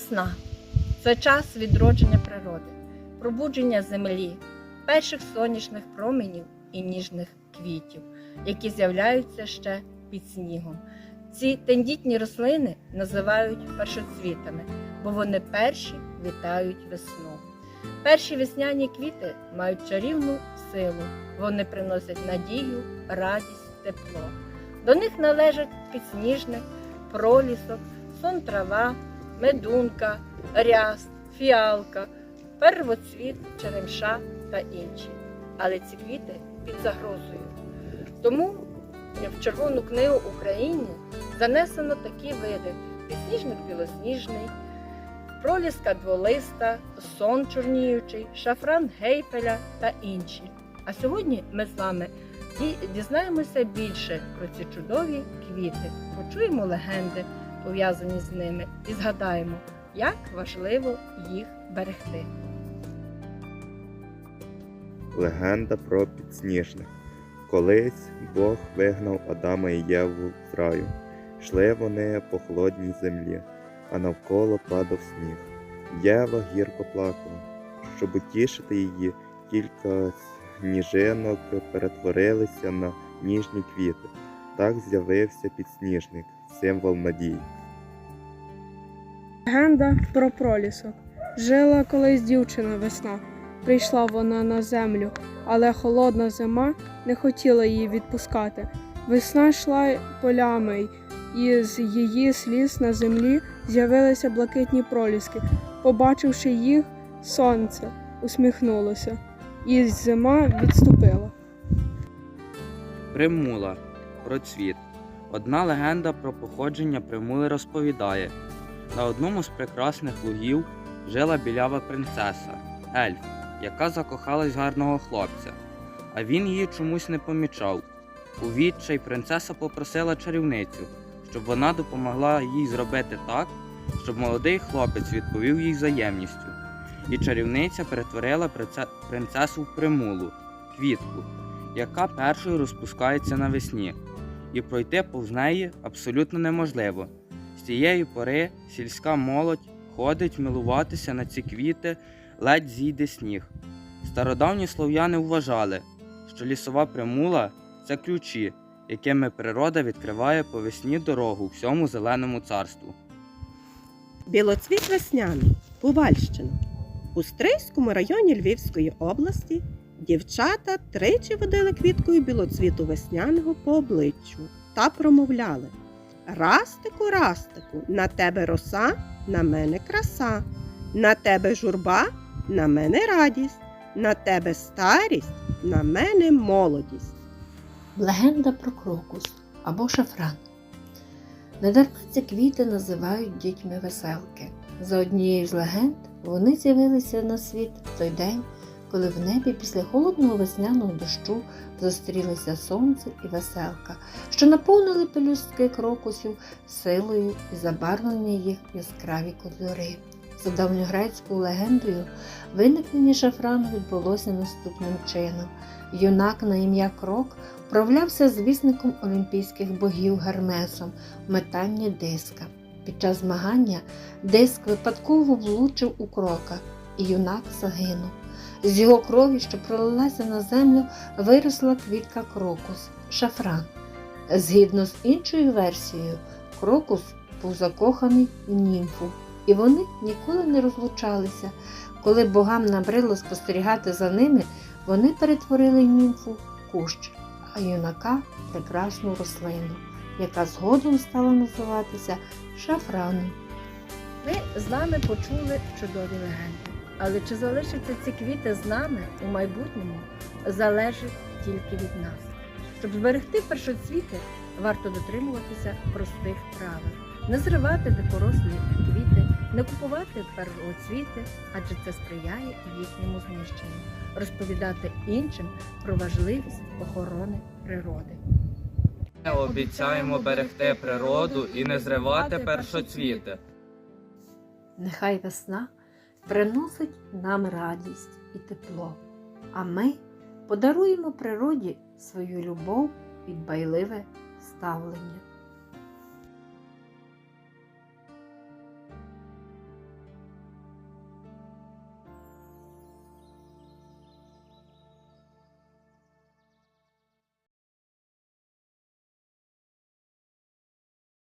Весна це час відродження природи, пробудження землі, перших сонячних променів і ніжних квітів, які з'являються ще під снігом. Ці тендітні рослини називають першоцвітами, бо вони перші вітають весну. Перші весняні квіти мають чарівну силу, вони приносять надію, радість, тепло. До них належать підсніжник, пролісок, сон трава, медунка, ряст, фіалка, первоцвіт, черемша та інші. Але ці квіти під загрозою. Тому в Червону книгу України занесено такі види: підсніжник білосніжний, проліска дволиста, сон чорніючий, шафран гейпеля та інші. А сьогодні ми з вами дізнаємося більше про ці чудові квіти, почуємо легенди, пов'язані з ними, і згадаємо, як важливо їх берегти. Легенда про підсніжник. Колись Бог вигнав Адама і Єву з раю. Йшли вони по холодній землі, а навколо падав сніг. Єва гірко плакала. Щоб утішити її, кілька сніжинок перетворилися на ніжні квіти. Так з'явився підсніжник, символ надії. Легенда про пролісок. Жила колись дівчина весна. Прийшла вона на землю, але холодна зима не хотіла її відпускати. Весна йшла полями, і з її сліз на землі з'явилися блакитні проліски. Побачивши їх, сонце усміхнулося, і зима відступила. Примула. Процвіт. Одна легенда про походження примули розповідає: на одному з прекрасних лугів жила білява принцеса, ельф, яка закохалась гарного хлопця, а він її чомусь не помічав. У відчай принцеса попросила чарівницю, щоб вона допомогла їй зробити так, щоб молодий хлопець відповів їй взаємністю. І чарівниця перетворила принцесу в примулу, квітку, яка першою розпускається навесні, і пройти повз неї абсолютно неможливо. З цієї пори сільська молодь ходить милуватися на ці квіти, ледь зійде сніг. Стародавні слов'яни вважали, що лісова примула це ключі, якими природа відкриває по весні дорогу всьому зеленому царству. Білоцвіт весняний, Повальщина. У Стрийському районі Львівської області дівчата тричі водили квіткою білоцвіту весняного по обличчю та промовляли Растику, растику, на тебе роса, на мене краса, на тебе журба, на мене радість, на тебе старість, на мене молодість. Легенда про крокус або шафран. Недарма ці квіти називають дітьми веселки. За однією з легенд вони з'явилися на світ в той день, коли в небі після холодного весняного дощу зустрілися сонце і веселка, що наповнили пелюстки крокусів силою і забарвлення їх яскраві кольори. За давньогрецькою легендою, виникнення шафрану відбулося наступним чином. Юнак на ім'я Крок вправлявся з вісником олімпійських богів Гермесом в метанні диска. Під час змагання диск випадково влучив у крока, і юнак загинув. З його крові, що пролилася на землю, виросла квітка крокус шафран. Згідно з іншою версією, крокус був закоханий в німфу, і вони ніколи не розлучалися. Коли богам набрило спостерігати за ними, вони перетворили німфу в кущ, а юнака прекрасну рослину, яка згодом стала називатися шафраном. Ми з вами почули чудові легенди. Але чи залишаться ці квіти з нами у майбутньому, залежить тільки від нас. Щоб зберегти першоцвіти, варто дотримуватися простих правил. Не зривати дикорослі квіти, не купувати первоцвіти, адже це сприяє їхньому знищенню, розповідати іншим про важливість охорони природи. Ми Обіцяємо берегти природу і не зривати першоцвіти. Нехай весна приносить нам радість і тепло, а ми подаруємо природі свою любов і дбайливе ставлення.